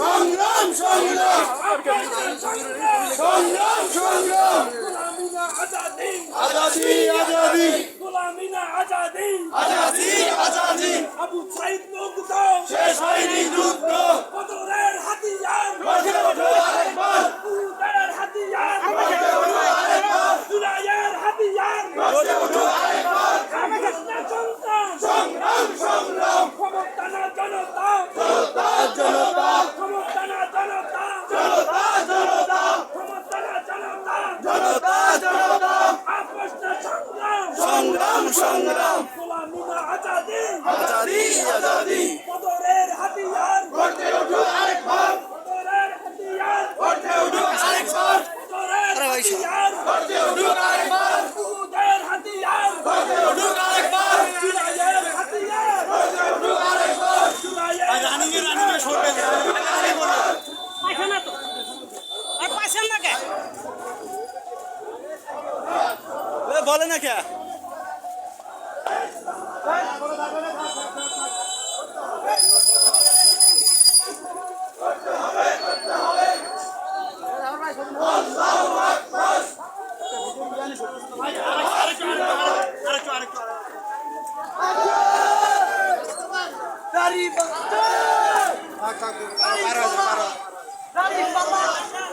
সংগ্রাম সংগ্রাম সংগ্রাম। সংগ্রাম। আজাদি আজাদি। আজাদি আজাদি। আবু সাইদ সংগ্রাম সংগ্রাম গোলামিনা আজাদি আজাদি আজাদি বদরের হাতিয়ার গর্জে ওঠো আরেকবার বদরের হাতিয়ার গর্জে ওঠো আরেকবার বদরের হাতিয়ার গর্জে ওঠো আরেকবার উহুদের হাতিয়ার গর্জে ওঠো আরেকবার জুলাইয়ের হাতিয়ার গর্জে ওঠো আরেকবার জুলাইয়ের রানিংয়ে রানিংয়ে সরবে পাইছে না তো আর পাইছেন না কে বলে না কে Dari Bakar. Bakar. Bakar. Dari Bakar.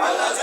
Allah's